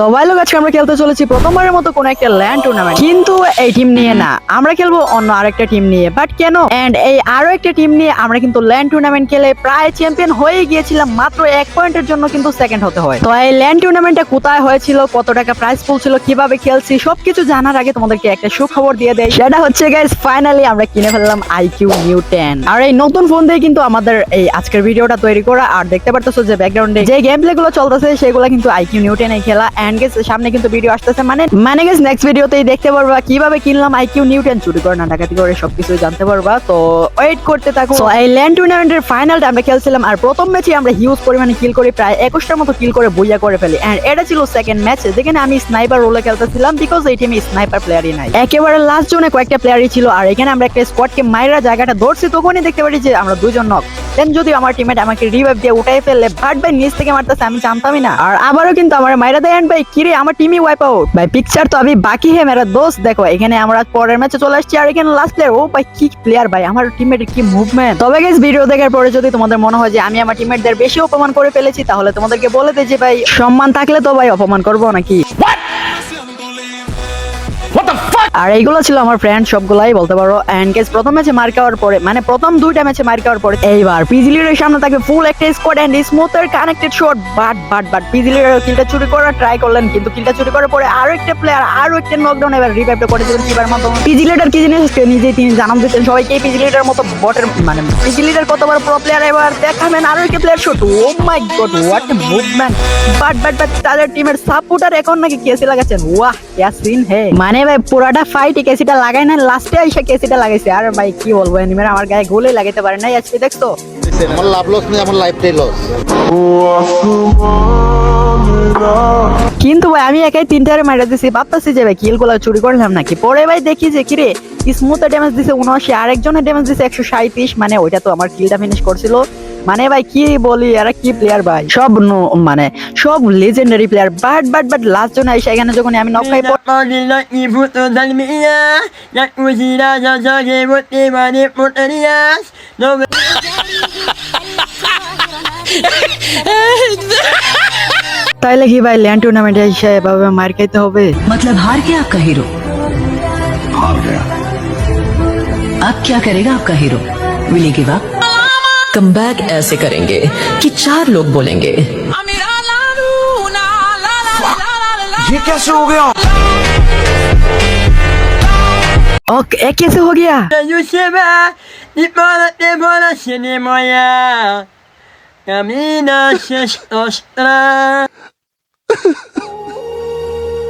তো আজকে আমরা খেলতে চলেছি প্রথমবারের মতো একটা ল্যান্ড টুর্নামেন্ট কিন্তু এই টিম নিয়ে না, আমরা খেলব অন্য আরেকটা টিম নিয়ে। বাট কেন? এন্ড এই আরও একটা টিম নিয়ে আমরা কিন্তু ল্যান্ড টুর্নামেন্ট খেলে প্রায় চ্যাম্পিয়ন হয়ে গিয়েছিলাম, মাত্র এক পয়েন্টের জন্য কিন্তু সেকেন্ড হতে হয়। তো এই ল্যান্ড টুর্নামেন্টটা কোথায় হয়েছিল, কত টাকা কীভাবে খেলছি, সবকিছু জানার আগে তোমাদেরকে একটা সুখবর দিয়ে দেয় সেটা হচ্ছে গাইস ফাইনালি আমরা কিনে ফেললাম আইকিউ নিউ টেন আর এই নতুন ফোন দিয়ে কিন্তু আমাদের এই আজকের ভিডিওটা তৈরি করা। আর দেখতে পারতেছো যে ব্যাকগ্রাউন্ডে যে গেম প্লে গুলো চলতেছে, সেগুলো কিন্তু আইকিউ নিউ টেনে খেলা। এন্ড গেস সামনে কিন্তু ভিডিও আসতেছে। মানে মানে গেস নেক্সট ভিডিওতেই দেখতে পারবা কীভাবে কিনলাম আইকিউ নিউ টেন চুরি করে না ডাকাতি করে সবকিছু জানতে পারবা। তো ওয়েট করতে থাকো। So, এই ল্যান্ড টুর্নামেন্টের ফাইনালটা আমরা খেলছিলাম আর প্রথম ম্যাচে আমরা হিউজ পরিমাণে কিল করি প্রায় একুশটার মতো কিল করে বইয়া করে ফেলি। এন্ড এটা ছিল সেকেন্ড ম্যাচ যেখানে আমি স্নাইপার রোলে খেলতেছিলাম বিকজ এই টিমে স্নাইপার প্লেয়ারই নাই। একেবারে লাস্ট জোনে কয়েকটা প্লেয়ারই ছিল। আর এখানে আমরা একটা স্কোয়াডকে মাইরা জায়গাটা ধরছি তখনই দেখতে পারি যে আমরা দুজন নক দেন যদি আমার টিমমেট আমাকে রিভাইভ দিয়ে উঠাই ফেললে বাট ভাই নিচ থেকে মারতেছে, আমি জানতামই না। আর আবারও কিন্তু আমার মাইরা দেয় ভাই, কিরে, আমার টিমই ওয়াইপ আউট ভাই পিকচার তো আমি বাকি হে, মেরা দোস্ত, দেখো, এখানে আমরা পরের ম্যাচে চলে আসছি, আর এখানে লাস্ট প্লেয়ার ও ভাই, কি প্লেয়ার ভাই, আমার টিমমেটের কি মুভমেন্ট তবে গেস ভিডিও দেখার পরে যদি তোমাদের মনে হয় যে আমি আমার টিমমেটদের বেশি অপমান করে ফেলেছি, তাহলে তোমাদেরকে বলে দিই যে, ভাই, সম্মান থাকলে তো ভাই অপমান করব নাকি? আর এইগুলো ছিল আমার ফ্রেন্ড সবগুলাই বলতে পারো। এন্ড গেস প্রথম ম্যাচে মার খাওয়ার পরে মানে প্রথম দুইটা ম্যাচে মার খাওয়ার পরে, এইবার পিজিলির সামনে থাকে ফুল একটা squad and স্মুথের connected shot but but but পিজিলির কিলটা চুরি করার ট্রাই করলেন, কিন্তু কিলটা চুরি করার পরে আরও একটা প্লেয়ার আরও একটা নকডাউন এবার রিভাইভটা করেছিলেন কিবার মাধ্যমে পিজিলিটার কি জিনিস নিজেই তিনি জানান দিচ্ছেন সবাইকে পিজিলিটার মতো বটের মানে পিজিলিটার কত বড় প্রো প্লেয়ার এবার দেখাবেন, আরও একটা player shot oh my god what movement but but but তাদের টিমের সাপোর্টার এখন নাকি কেসে লাগাচ্ছেন। ওয়াহ ইয়া সিন হে মানে ভাই, পুরাটা ফাইট কেসিটা লাগাই না লাস্টে এসে কেসিটা লাগাইছে। আর ভাই কি বলব এনিমের আমার গায়ে গোলে লাগাইতে পারে নাই আজকে দেখছ? আমার লাভ লস নেই আমার লাইফটাই লস কিন্তু ভাই আমি একাই তিনটারে মারা দিছি ভাবতেছি যে ভাই কিলগুলো চুরি করলাম নাকি? পরে ভাই দেখি যে কিরে স্মুথ ড্যামেজ দিছে উনআশি আরেকজনের ড্যামেজ দিছে একশো সাঁত্রিশ মানে ওইটা তো আমার কিলটা ফিনিশ করছিল। মানে ভাই কি বলি এরা কি প্লেয়ার ভাই সব ন- মানে সব legendary player but but but last জন এসে এখানে যখন আমি নক খাই পড়- Pagilak ni puto dalmia Yak musira sa sa gebot ni mani putarias No তাইলে কি ভাই ল্যান্ড টুর্নামেন্টে এসে এভাবে মার খাইতে হবে मतलब हार गया आपका हीरो हार गया अब क्या करेगा आपका हीरो विले गिव अप come back ऐसे करेंगे कि चार लोग बोलेंगे। ओके एक कैसे हो गया? Yuseba Di para te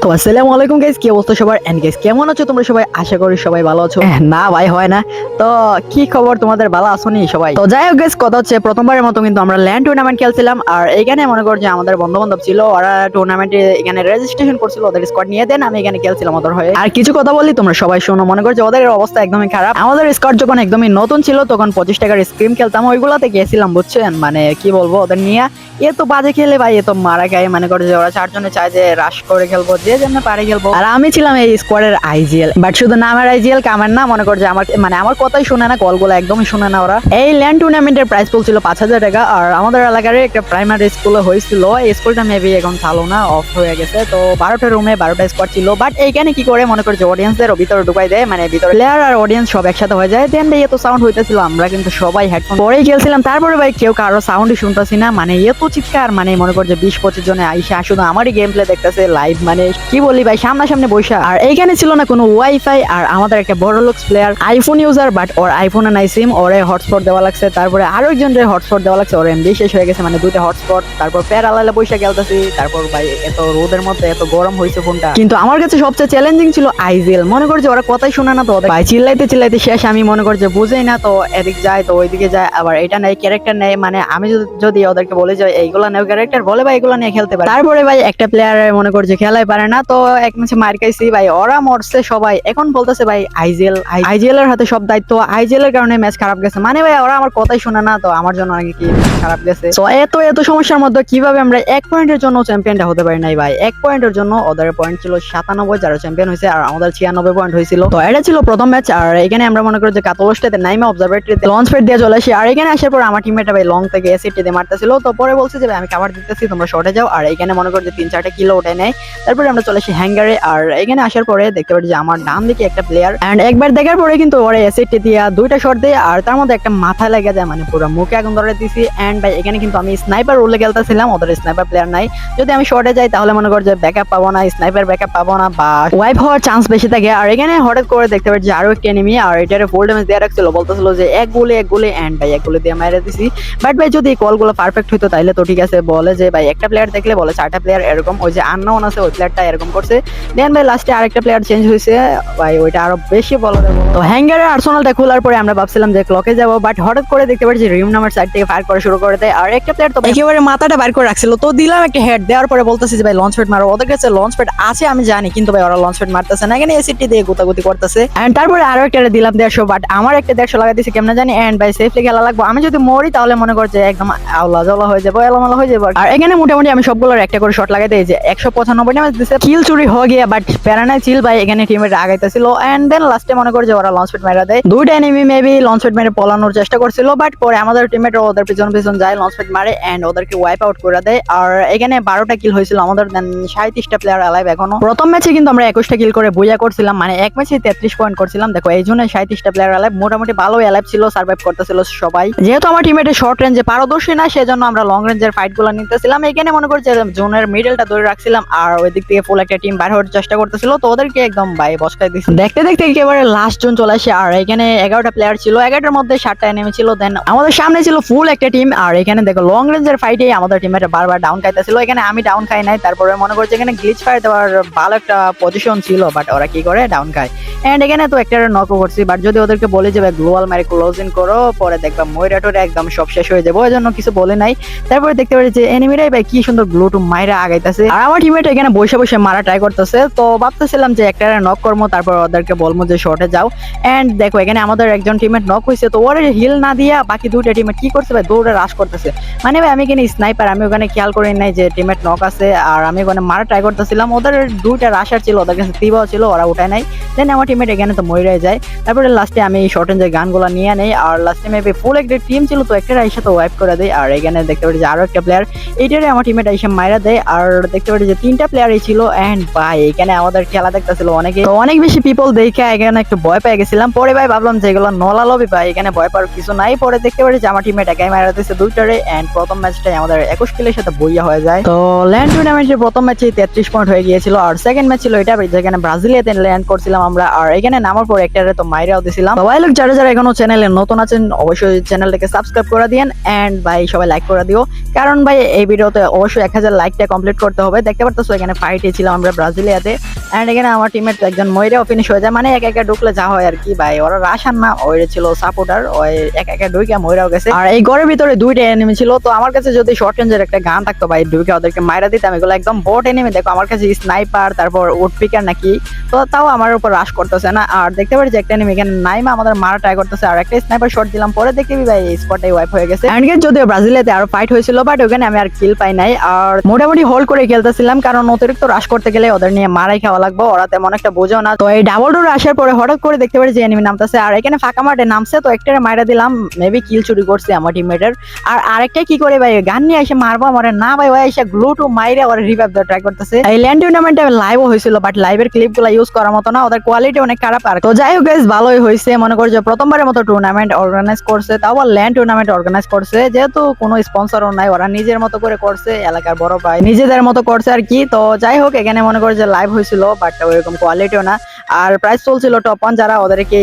তো আসসালামু আলাইকুম গাইস কি অবস্থা সবার? এন্ড গাইস কেমন আছো তোমরা সবাই? আশা করি সবাই ভালো আছো। না ভাই হয় না। তো কি খবর তোমাদের? ভালো আছো নি সবাই? তো যাই হোক গাইস কথা হচ্ছে প্রথমবারের মতো কিন্তু আমরা ল্যান্ড টুর্নামেন্ট খেলছিলাম। আর এখানে মনে কর যে আমাদের বন্ধু বান্ধব ছিল ওরা টুর্নামেন্টে এখানে রেজিস্ট্রেশন করছিল ওদের স্কোয়াড নিয়ে দেন আমি এখানে খেলছিলাম ওদের হয়ে। আর কিছু কথা বলি তোমরা সবাই শোনো। মনে করছ ওদের অবস্থা একদমই খারাপ। আমাদের স্কোয়াড যখন একদমই নতুন ছিল তখন পঁচিশ টাকার স্ক্রিম খেলতাম ওইগুলাতে গেছিলাম বুঝছেন? মানে কি বলব ওদের নিয়ে এ তো বাজে খেলে ভাই এ তো মারা খায়। মনে করে যে ওরা চারজনে চায় যে রাশ করে খেলব যে যেমন পারে খেলব আর আমি ছিলাম এই স্কোয়াডের আইজিএল বাট শুধু নামের আইজিএল কামের না, মনে কর যে আমার মানে আমার কথাই শুনে না, কলগুলো একদমই শুনে না ওরা। এই ল্যান্ড টুর্নামেন্টের প্রাইস পুল ছিল পাঁচ হাজার টাকা, আর আমাদের এলাকার একটা প্রাইমারি স্কুলে হয়েছিল। এই স্কুলটা মেবি এখন চালু না অফ হয়ে গেছে। তো বারোটা রুমে বারোটা স্কোয়াড ছিল। বাট এইখানে কি করে, মনে কর যে অডিয়েন্সদের ভিতরে ঢুকাই দেয় মানে ভিতরে প্লেয়ার আর অডিয়েন্স সব একসাথে হয়ে যায়। দেন এত সাউন্ড হইতেছিল, আমরা কিন্তু সবাই হেডফোন পরেই খেলছিলাম। তারপরে ভাই কেউ কারও সাউন্ডই শুনতেছি না মানে এত চিৎকার মানে মনে কর যে বিশ পঁচিশ জনে আইসা শুধু আমারই গেম প্লে দেখতেছে লাইভ মানে কি বলি ভাই? সামনাসামনি বৈশা আর এইখানে ছিল না কোনো ওয়াইফাই আর আমাদের একটা বড় looks player iPhone user but ওর আইফোনে নাই সিম ওরে হটস্পট দেওয়া লাগছে। তারপরে আরও একজনের হটস্পট দেওয়া লাগছে, ওর এমবি শেষ হয়ে গেছে মানে দুইটা হটস্পট তারপর প্যার আলাদা বৈশা খেলতেছি তারপর ভাই, এত রোদের মধ্যে এত গরম হয়েছে ফোনটা। কিন্তু আমার কাছে সবচেয়ে চ্যালেঞ্জিং ছিল আইজিএল মনে করছে ওরা কথাই শোনা না তো ভাই, চিল্লাইতে চিল্লাইতে শেষ। আমি মনে করছে বুঝেই না তো, এদিক যায় তো ওইদিকে যায়। আবার এটা নেই ক্যারেক্টার নেই। মানে আমি যদি ওদেরকে বলে যাই, এইগুলা নেই ক্যারেক্টার বলে ভাই এগুলো নিয়ে খেলতে পারে। তারপরে ভাই একটা প্লেয়ার মনে করছে খেলাই পারে না, তো এক ম্যাচে মার খাইছি ভাই। ওরা মরছে সবাই। এখন বলতেছে ভাই, আইজিএল আইজিএল এর হাতে সব দায়িত্ব। আইজিএল এর কারণে ম্যাচ খারাপ গেছে। মানে ভাই, ওরা আমার কথাই শুনে না, তো আমার জন্য অনেক কি খারাপ গেছে? তো এত এত সমস্যার মধ্যে কীভাবে আমরা এক পয়েন্টের জন্য চ্যাম্পিয়নটা হতে পারি নাই ভাই? এক পয়েন্টের জন্য ওদের পয়েন্ট ছিল সাতানব্বই, যারা চ্যাম্পিয়ন হয়েছে, আর আমাদের ছিয়ানব্বই পয়েন্ট হয়েছিল। তো এটা ছিল প্রথম ম্যাচ আর এখানে আমরা মনে করি যে কাতলসটাতে নাইমা অবজারভেটরিতে লঞ্চ ফেট দিয়ে চলে আসি। আর এখানে আসার পর আমার টিমমেটটা ভাই লং থেকে এসিটি দিয়ে মারতেছিল। তো পরে বলছে যে ভাই, আমি কাভার দিতেছি, তোমরা শর্টে যাও। আর এখানে মনে করি যে তিন চারটা কিলো উঠে নেয়। তারপরে আমরা চলে আসি হ্যাঙ্গারে আর এখানে আসার পরে দেখতে পাচ্ছি যে আমার ডান দিকে একটা প্লেয়ার এন্ড একবার দেখার পরে কিন্তু ওরা এসিটি দিয়া দুইটা শট দেয় আর তার মধ্যে একটা মাথায় লেগে যায় মানে পুরো মুখে আগুন ধরে দিছি। এন্ড ভাই, এখানে কিন্তু আমি স্নাইপার রোলে খেলতেছিলাম, ওদের স্নাইপার প্লেয়ার নাই। যদি আমি শর্টে যাই তাহলে মনে কর যে ব্যাকআপ পাবো না স্নাইপার ব্যাকআপ পাবো না, বা ওয়াইপ হওয়ার চান্স বেশি থাকে। আর এখানে হঠাৎ করে দেখতে পাচ্ছি আরও একটা এনিমি আর এটারে ফুল ড্যামেজ দিয়ে রাখছিল। বলতেছিল যে এক গুলি এক গুলি এন্ড ভাই, এক গুলি দিয়ে মাইরে দিছি। বাট ভাই, যদি কলগুলো পারফেক্ট হইতো তাহলে তো ঠিক আছে। বলে যে ভাই, একটা প্লেয়ার দেখলে বলে চারটা প্লেয়ার এরকম। ওই যে আননোন আছে, ওই প্লেয়ারটা এরকম করছে। দেন ভাই লাস্টে আরেকটা প্লেয়ার চেঞ্জ হয়েছে। ভাই ওইটা আরও বেশি বলা তো হ্যাঙ্গারের আর্সেনালটা খোলার পরে আমরা ভাবছিলাম যে ক্লকে যাব বাট হঠাৎ করে দেখতে পাচ্ছি রিম নামের সাইড থেকে ফায়ার করা শুরু করে দেয়। আর একটা প্লেয়ার তো একেবারে মাথাটা বাইর করে রাখছিল। তো দিলাম একটা হেড দেওয়ার পরে বলতেছি যে ভাই লঞ্চ প্যাড মারো। ওদের কাছে লঞ্চ প্যাড আছে আমি জানি কিন্তু ভাই ওরা লঞ্চ প্যাড মারতেছে না। এখানে এসিটি দিয়ে গোতাগুতি করতেছে। এন্ড তারপরে আরও একটা দিলাম দেড়শো বাট আমার একটা দেড়শো লাগাই দিছে কেমন জানি? এন্ড ভাই সেফলি খেলা লাগবো। আমি যদি মরি তাহলে মনে করছে একদম আওলা জলা হয়ে যাব এলোমেলো হয়ে যাব। আর এখানে মোটামুটি আমি সবগুলোর একটা করে শট লাগাই দিই যে একশো পঁচানব্বই ড্যামেজ দিছে কিল চুরি হয়ে গিয়ে বাট প্যারানাই চিল ভাই এখানে টিমের আগাইতেছিল। এন্ড দেন লাস্টে মনে কর যে ওরা লঞ্চ প্যাড মেরা দেয়। দুইটা এনিমি মেবি লঞ্চ মেরে পলানোর চেষ্টা করছিল বাট পরে আমাদের টিমের ওদের পিছন পিছন যায় লঞ্চ মারে এন্ড ওদেরকে ওয়াইপ আউট করে দেয়। আর এখানে বারোটা কিল হয়েছিল আমাদের দেন সাঁত্রিশটা প্লেয়ার অ্যালাইভ এখনও। প্রথম ম্যাচে কিন্তু আমরা একুশটা কিল করে বইয়া করছিলাম মানে এক ম্যাচে তেত্রিশ পয়েন্ট করছিলাম। দেখো, এই জন্য সাঁত্রিশটা প্লেয়ার অ্যালাইভ মোটামুটি ভালো অ্যালাইভ ছিল সার্ভাইভ করতেছিল সবাই। যেহেতু আমার টিমেটে শর্ট রেঞ্জে পারদর্শী না, সেজন্য আমরা লং রেঞ্জের ফাইটগুলো নিতেছিলাম। এখানে মনে করছি জোনের মিডলটা ধরে রাখছিলাম, আর ওই দিক থেকে ফুল একটা টিম বাইরে হওয়ার চেষ্টা করতেছিল, তো ওদেরকে একদম বাই বসকাই দিচ্ছি দেখতে দেখতে একেবারে লাস্ট জোন চলে আসে, আর এখানে এগারোটা প্লেয়ার ছিল, এগারোটার মধ্যে সাতটা এনিমি ছিল দেন আমাদের সামনে ছিল ফুল একটা টিম আর এখানে দেখো লং রেঞ্জের ফাইটে আমাদের টিমের বারবার ডাউন খাইতেছিল। এখানে আমি ডাউন খাই নাই, তারপরে মনে করছি এখানে গ্লিচ ফায়ার দেওয়ার ভালো একটা পজিশন ছিল বাট ওরা কি করে? ডাউন খায়। এন্ড এখানে তো একটা নকও করছি বাট যদি ওদেরকে বলে যে গ্লোবাল মারে ক্লোজ ইন করো, পরে দেখবা ময়রাটোরে একদম সব শেষ হয়ে যাব। ওই জন্য কিছু বলে নাই। তারপরে দেখতে পারি যে এনিমিরাই ভাই কি সুন্দর গ্লো টু মাইরা আগাইতেছে। আর আমার টিমেট এখানে বসে বসে মারা ট্রাই করতেছে। তো ভাবতেছিলাম যে একটা নক করব, তারপর ওদেরকে বলব যে শর্টে যাও। এন্ড দেখো, এখানে আমাদের একজন টিমেট নক হয়েছে, তো ওর হিল না দিয়া বাকি দুইটা টিমেট কি করছে ভাই? দৌড়ে রাশ করতেছে। মানে ভাই, আমি এখানে স্নাইপার আমি ওখানে খেয়াল করি নাই যে টিমেট নক আছে, আর আমি ওখানে মারা ট্রাই করতেছিলাম। ওদের দুইটা রাশার ছিল, ওদের কাছে তিবাও ছিল, ওরা উঠায় নাই। দেন আমার টিমেট এখানে তো মরে যায়। তারপরে লাস্টে আমি শর্ট যে গানগুলো নিয়ে নেই, আর লাস্টে মেবি ফুল একটা টিম ছিল, তো একটা এসে তো ওয়াইপ করে দেয়। আর এখানে দেখতে পারি যে আরও একটা প্লেয়ার এইটারে আমার টিমের এসে মাইরা দেয়। আর দেখতে পারি যে তিনটা প্লেয়ারই ছিল এন্ড ভাই এখানে আমাদের খেলা দেখতেছিল অনেকে। অনেক বেশি পিপল দেখে এখানে একটু ভয় পেয়ে গেছিলাম। পরে ভাই ভাবলাম যে এগুলো নলা লবি, ভাই, এখানে ভয় পাওয়ার কিছু নাই। পরে দেখতে পারি যে আমার টিমেট একাই মারা দিচ্ছে দুইটারে এন্ড প্রথম ম্যাচটাই আমাদের একুশ কিলের সাথে বইয়া হয়ে যায়। তো ল্যান্ড টুর্নামেন্টের প্রথম ম্যাচে তেত্রিশ পয়েন্ট হয়ে গিয়েছিল। আর সেকেন্ড ম্যাচ ছিল এটা, যেখানে ব্রাজিলিয়াতে ল্যান্ড করছিলাম আমরা। আর এখানে নামার পর একটারে তো মাইরাও দিছিলাম। সবাই লোক যারা যারা এখনও চ্যানেলে নতুন আছেন, অবশ্যই চ্যানেলটাকে সাবস্ক্রাইব করে দিয়েন। এন্ড ভাই, সবাই লাইক করে দিও। কারণ ভাই, এই ভিডিওতে অবশ্যই এক হাজার লাইকটা কমপ্লিট করতে হবে। দেখতে পারতেছো, এখানে ফাইটে ছিলাম আমরা ব্রাজিলিয়াতে। এন্ড এখানে আমার টিমের একজন ময়রাও ফিনিশ হয়ে যায়। মানে এক একা ঢুকলে যা হয় আর কি ভাই, ওরা রাশান না, ওই ছিল সাপোর্টার ওই এক একা ঢুকে ময়রাও গেছে। আর এই ঘরের ভিতরে দুইটা এনিমি ছিল, তো আমার কাছে যদি শর্ট রেঞ্জের একটা গান থাকতো ভাই ঢুকে ওদেরকে মাইরা দিতাম, এগুলো একদম বট এনিমি দেখো, আমার কাছে স্নাইপার তারপর উড পিকার নাকি, তো তাও আমার উপর রাশ করতেছে না। আর দেখতে যে একটা এনিমি এখানে নাইমা আমাদের মারা ট্রাই করতেছে, আর একটা স্নাইপার শট দিলাম, পরে দেখতে ভাই স্পটে ওয়াইপ হয়ে গেছে। এন্ড যদিও ব্রাজিলেতে আরও ফাইট হয়েছিল বাট ওখানে আমি আর কিল পাই নাই। আর মোটামুটি হোল্ড করে খেলতেছিলাম, কারণ অতিরিক্ত রাশ করতে গেলে ওদের নিয়ে মারাই খাওয়া লাগবে ওরা তেমন একটা বোঝো না। তো এই ডাবল ডোর আসার পরে হঠাৎ করে দেখতে পারি যে এনিমি নামতেছে। আর এখানে ফাঁকা মাঠে নামছে তো একটা মাইরা দিলাম মেবি কিল চুরি করছে আমার টিমমেটের আর আরেকটা কি করে ভাই গান নিয়ে এসে মারবো আমার না ভাই ওই এসে গ্লু টু মাইরে ওরা রিভাইভ দেওয়ার ট্রাই করতেছে। এই ল্যান্ড টুর্নামেন্টে লাইভও হয়েছিল বাট লাইভের ক্লিপগুলো ইউজ করার মতো না ওদের কোয়ালিটি অনেক খারাপ। আর তো যাই হোক guys, ভালোই হয়েছে। মনে করো যে প্রথমবারের মতো টুর্নামেন্ট অর্গানাইজ করছে তাও আবার ল্যান্ড টুর্নামেন্ট অর্গানাইজ করছে। যেহেতু কোনো স্পন্সরও নাই ওরা নিজের মতো করে করছে এলাকার বড় ভাই নিজেদের মতো করছে আর কি। তো যাই হোক এখানে মনে করো যে লাইভ হয়েছিল বাট ওইরকম কোয়ালিটিও না। আর প্রাইস চলছিল টপ ওয়ান যারা ওদেরকে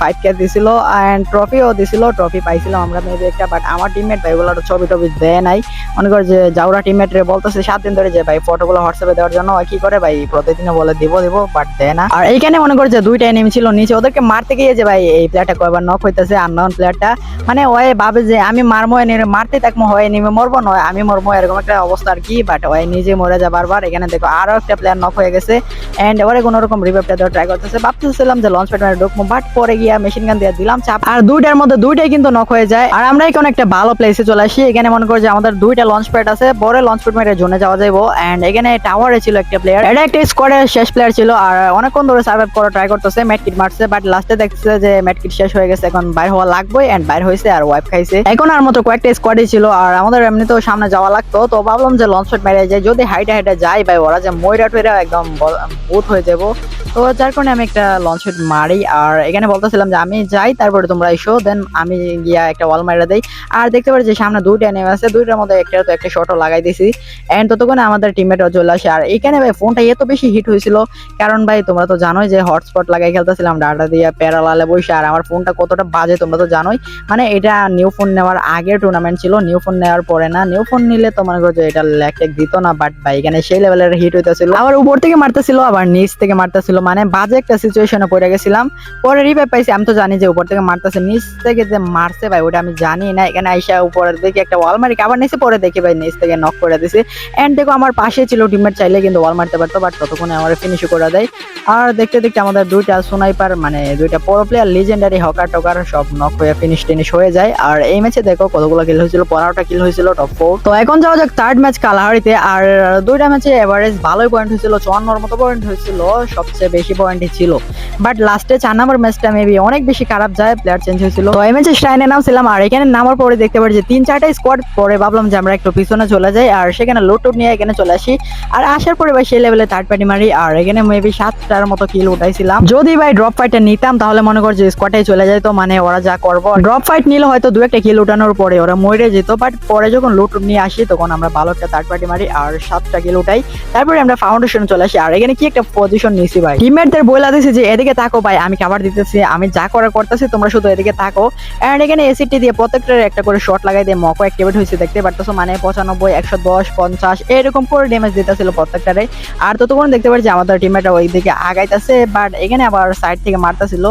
ফাইভ কে দিছিল অ্যান্ড ট্রফিও দিছিল ট্রফি পাইছিলাম আমরা মেবি একটা বাট আমার টিমমেট ভাই ওগুলো ছবি টবি দেয় নাই। মনে কর যে জাউরা টিমমেট রে বলতেছে, সাত দিন ধরে যে ভাই ফটোগুলো হোয়াটসঅ্যাপে দেওয়ার জন্য, কি করে ভাই প্রতিদিনে বলে, দিব দিব বাট দেয় না। আর এইখানে মনে কর যে দুইটা এনিমি ছিল নিচে, ওদেরকে মারতে গিয়ে যে ভাই এই প্লেয়ারটা কয়বার নক হইতেছে আননোন প্লেয়ারটা মানে ওই ভাবে যে আমি মারমো, এনে মারতে থাকব হয় নেমে মরবো, নয় আমি মরবো, এরকম একটা অবস্থা আর কি বাট ওই নিজে মরে যায় বারবার। এখানে দেখো আরও একটা প্লেয়ার নক হয়ে গেছে এন্ড এবারে কোনো রকম রিভাইভটা দেওয়ার ট্রাই করতেছে। ভাবতেছিলাম যে লঞ্চ প্যাড ঢুকবো বাট পরে গিয়া মেশিন গান দিয়ে দিলাম, চাপ আর দুইটার মধ্যে দুইটাই কিন্তু নক হয়ে যায়। আর আমরা এখন একটা ভালো প্লেসে চলে আসি। এখানে মনে করো যে আমাদের দুইটা লঞ্চ প্যাড আছে। বড় লঞ্চ প্যাড মেরে জোনে যাওয়া যাব এন্ড এখানে টাওয়ারে ছিল একটা প্লেয়ার এটা একটা স্কোয়াডের শেষ প্লেয়ার ছিল। আর অনেকক্ষণ ধরে সার্ভাইভ করা ট্রাই করতেছে ম্যাটকিট মারছে। বাট লাস্টে দেখছে যে ম্যাটকিট শেষ হয়ে গেছে। এখন বাইর হওয়া লাগবে এন্ড বাইর হয়েছে আর ওয়াইপ খাইছে। এখন আর মতো কয়েকটা স্কোয়াডই ছিল। আর আমাদের এমনিতেও সামনে যাওয়া লাগতো। তো ভাবলাম যে লঞ্চ প্যাড মেরে যায় যদি হাইটে হাইটে যাই, ভাই, ওরা যে ময়রা টয়রা একদম বুথ হয়ে যাব তো যার কারণে আমি একটা লঞ্চ প্যাড মারি। আর এখানে বলতেছিলাম যে আমি যাই, তারপরে তোমরা এসো দেন আমি গিয়া একটা ওয়াল মারা দেই। আর দেখতে যে সামনে দুইটা নেমে আছে, দুইটার মধ্যে একটা তো একটা শটও লাগাই দিছি। এন্ড ততক্ষণে আমাদের টিমমেটও চলে আসে। আর এখানে ভাই ফোনটা এত বেশি হিট হয়েছিল, কারণ ভাই তোমরা তো জানোই যে হটস্পট লাগাই খেলতেছিলাম, ডাটা দিয়ে প্যারালালে বসে আর আমার ফোনটা কতটা বাজে তোমরা তো জানোই। মানে এটা নিউ ফোন নেওয়ার আগে টুর্নামেন্ট ছিল নিউ ফোন নেওয়ার পরে না নিউ ফোন নিলে তো মনে করো যে এটা ল্যাক টেক দিত না বাট ভাই এখানে সেই লেভেলের হিট হইতেছিল। আবার উপর থেকে মারতেছিল, আবার নিচ থেকে মারতেছিল। মানে বাজে একটা সিচুয়েশনে পড়ে গেছিলাম। পরে রিভাইভ পাইছি আমি তো জানি যে উপর থেকে মারতেছে। নিচ থেকে যে মারছে ভাই, ওটা আমি জানি না। এখানে আইসা উপরের দিকে একটা ওয়াল মারি, আবার নিচে পরে দেখি ভাই, নিচ থেকে নক করে দিছে। এন্ড দেখো, আমার পাশে ছিল টিমমেট চাইলে কিন্তু ওয়াল মারতে পারতো বাট ততক্ষণে আমার ফিনিশ করে দেয়। আর দেখতে দেখতে আমাদের দুইটা সোনাইপার মানে দুইটা বড় প্লেয়ার লিজেন্ডারি হকার টকার সব নক হয়ে ফিনিশ টিনিশ হয়ে যায়। আর এই ম্যাচে দেখো, কতগুলো কিল হয়েছিল, পনেরোটা কিল হয়েছিল টপ ফোর তো এখন যাওয়া যাক থার্ড ম্যাচ কালাহারিতে। আর দুইটা ম্যাচে এভারেজ ভালোই পয়েন্ট হয়েছিল, চুয়ান্নর মতো পয়েন্ট হয়েছিল, সবচেয়ে বেশি পয়েন্টই ছিল। বাট লাস্টে চার নম্বর ম্যাচটা মেবি অনেক বেশি খারাপ যায় প্লেয়ার চেঞ্জ হয়েছিল। তো ম্যাচে স্টাইনে নামছিলাম আর এখানে নামার পরে দেখতে পারি যে তিন চারটা স্কোয়াড পরে ভাবলাম যে আমরা একটু পিছনে চলে যাই আর সেখানে লোট নিয়ে এখানে চলে আসি। আর আসার পরে ভাই সেই লেভেলে থার্ড পার্টি মারি আর এখানে মেবি সাতটার মতো কিল উঠাইছিলাম। যদি ভাই ড্রপ ফাইটটা নিতাম তাহলে মনে কর যে স্কোয়াডে চলে যায় তো মানে ওরা যা করব। ড্রপ ফাইট নিলে হয়তো দু একটা কিল উঠানোর পরে ওরা মরে যেত বাট পরে যখন লুট নিয়ে আসি তখন আমরা ভালো একটা থার্ড পার্টি মারি আর সাতটা কিল উঠাই। তারপরে আমরা ফাউন্ডেশন চলে আসি। আর এখানে কি একটা পজিশন নিয়েছি ভাই? টিমমেটদের বলে দিছি যে এদিকে তাকো ভাই, আমি খাবার দিতেছি, আমি যা করার করতেছি, তোমরা শুধু এদিকে থাকো। এন্ড এখানে এসিটি দিয়ে প্রত্যেকটার একটা করে শট লাগাই দিয়ে মকো অ্যাক্টিভেট হয়েছে, দেখতে পারতেছো? মানে পঁচানব্বই, একশো দশ, পঞ্চাশ, এরকম করে ড্যামেজ দিতেছিল প্রত্যেকটারে আর ততক্ষণ দেখতে পাচ্ছি আমাদের টিমমেটরা ওই দিকে আগাইতেছে বাট এখানে আবার সাইড থেকে মারতেছিল।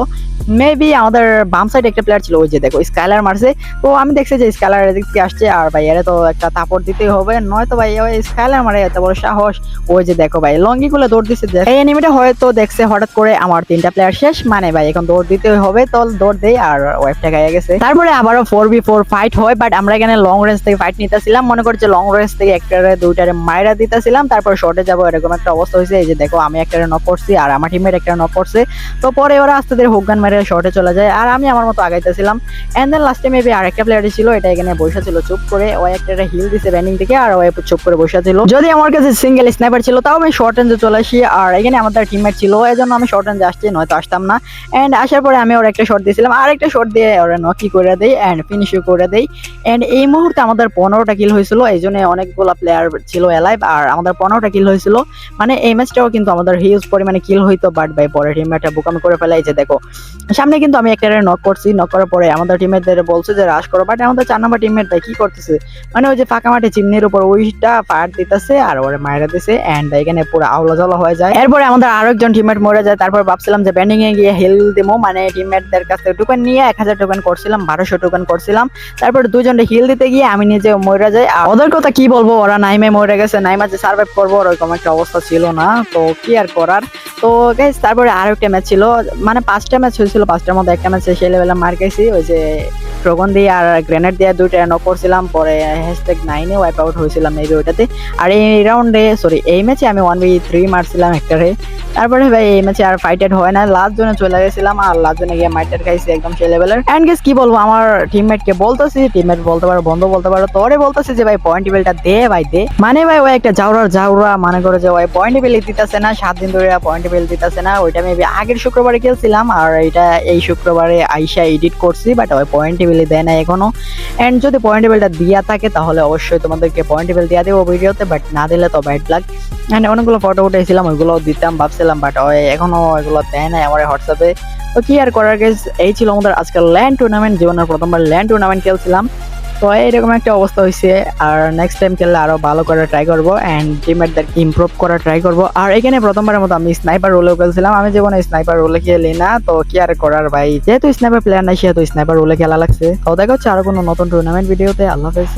মেবি আমাদের বাম সাইড একটা প্লেয়ার ছিল, ওই যে দেখো স্কাইলার মারছে। তো আমি দেখছি যে স্কাইলার এদিক থেকে আসছে, আর ভাই, এর তো একটা তাপড় দিতেই হবে। নয়তো ভাই, ওই স্কাইলার মারে, এত বড় সাহস। ওই যে দেখো ভাই, লঙ্গি গুলো দৌড় দিচ্ছে এই এনিমিটা হয়তো দেখছে, হঠাৎ করে আমার তিনটা প্লেয়ার শেষ। মানে ভাই, এখন দৌড় দিতে হবে তো দৌড় দেই আর ওয়েবটা গায়ে গেছে। তারপরে আবারও ফোর বি ফোর ফাইট হয় বাট আমরা এখানে লং রেঞ্জ থেকে ফাইট নিতেছিলাম। মনে করছে লং রেঞ্জ থেকে একটারে, দুইটারে মাইরা দিতেছিলাম। তারপর শর্টে যাব, এরকম একটা অবস্থা হয়েছে। এই যে দেখো, আমি একটারে নক করছি আর আমার টিমের একটা নক করছে। তো পরে ওরা আস্তে ধীরে হোগান মেরে শর্টে চলে যায়। আর আমি আমার মতো আগাইতেছিলাম। এন্ড দেন লাস্টে মেবি আরেকটা প্লেয়ার ছিল, এটা এখানে বসে ছিল, চুপ করে। ও একটা হিল দিছে র্যানিং থেকে আর ও চুপ করে বসে ছিল। যদি আমার কাছে সিঙ্গেল স্নাইপার ছিল, তাও আমি শর্ট রেঞ্জে চলে আসি। আর এখানে আমাদের টিমমেট ছিল এই জন্য আমি শর্ট রেঞ্জে আসছি, নয়তো আসতাম না। এন্ড আসার পরে আমি ওর একটা শট দিয়েছিলাম। আর একটা শট দিয়ে ওরা নকি করে দেই এন্ড ফিনিশও করে দেই। এন্ড এই মুহূর্তে আমাদের পনেরোটা কিল হয়েছিল, এই জন্য অনেকগুলো প্লেয়ার ছিল এলাইভ আর আমাদের পনেরোটা কিল হয়েছিল। মানে এই ম্যাচটাও কিন্তু আমাদের হিউজ পরিমাণে কিল হইতো বাট ভাই পরে টিমমেটটা বোকামি করে ফেলে, এই যে দেখো। সামনে কিন্তু আমি একটা নক করছি নক করার পরে আমাদের টিমমেটদের বলছে যে রাশ করো বাট আমাদের চার নম্বর টিমমেট কি করতেছে? মানে ওই যে ফাঁকা মাঠে চিমনির উপর ওইটা ফায়ার দিতেছে আর ওরে মাইরা দিছে এন্ড এখানে পুরো আওলা জলা হয়ে যায়। এরপরে আমাদের আরও একজন মরে যায়, তারপর ভাবছিলাম যে ব্যান্ডিং এ গিয়ে হেল দিমো মানে টিমমেটদের কাছ থেকে টোকেন নিয়ে এক হাজার টোকেন করছিলাম, বারোশো টোকেন করছিলাম। তারপর দুজনকে হিল দিতে গিয়ে আমি নিজে মরে যাই। আর ওদের কথা কি বলব, ওরা নাইমে মরে গেছে, নাইমা যে সার্ভাইভ করব, ওরকম একটা অবস্থা ছিল না। তো কি আর করার? তো গাইস তারপরে আরও একটা ম্যাচ ছিল। মানে পাঁচটা ম্যাচ হয়েছিল, পাঁচটার মধ্যে একটা ম্যাচ সেই লেভেলে মার খাইছি। ওই যে ড্রগন দিয়ে আর গ্রেনেড দিয়ে দুইটা নক করছিলাম, পরে হ্যাশট্যাগ নাইনে ওয়াইপ আউট হয়েছিলাম মেবি ওইটাতে আর এই রাউন্ডে সরি এই ম্যাচে আমি ওয়ান বি থ্রি মারছিলাম একটারে। তারপরে ভাই, এই ম্যাচে আর ফাইটেড হয় না। লাস্ট জনে চলে গেছিলাম, আর লাস্ট জনে গিয়ে মাইটার খাইছি একদম সেই লেভেলের এন্ড গেস কি বলব, আমার টিমমেট কে বলতেছি টিমমেট বলতে পারো, বন্ধু বলতে পারো, তোরে বলতেছি যে, ভাই পয়েন্ট টেবিলটা দে, ভাই, দে। মানে ভাই, ওই একটা জাউরার জাউরা মানে করে যে, ওই পয়েন্ট টেবিল দিতেছে না, সাত দিন ধরে পয়েন্ট টেবিল দিতেছে না। ওইটা মেবি আগের শুক্রবারে খেলছিলাম, আর এটা এই শুক্রবারে আইসা এডিট করছি বাট ওই পয়েন্ট টেবিল দেয় না এখনও। এন্ড যদি পয়েন্ট টেবিলটা দিয়া থাকে, তাহলে অবশ্যই তোমাদেরকে পয়েন্ট টেবিল দিয়া দেবো ভিডিওতে বাট না দিলে তো ব্যাড লাগ এন্ড অনেকগুলো ফটো উঠেছিলাম ওইগুলো দিতাম, ভাবছিলাম বাট ওই এখনও এগুলো দেয় না আমার হোয়াটসঅ্যাপে তো কি আর করার গেস এই ছিল আমাদের আজকের ল্যান্ড টুর্নামেন্ট জীবনের প্রথমবার ল্যান্ড টুর্নামেন্ট খেলছিলাম। তো এরকম একটা অবস্থা হয়েছে আর নেক্সট টাইম খেললে আরও ভালো করে ট্রাই করব অ্যান্ড টিমমেটদের ইমপ্রুভ করা ট্রাই করব। আর এখানে প্রথমবারের মতো আমি স্নাইপার রোলেও খেলছিলাম। আমি জীবনে স্নাইপার রোলে খেলি না, তো কি আর করার ভাই? যেহেতু স্নাইপার প্লেয়ার নাই, সেহেতু স্নাইপার রোলে খেলা লাগছে। তো দেখা হচ্ছে আরও কোনো নতুন টুর্নামেন্ট ভিডিওতে আল্লাহ হাফেজ।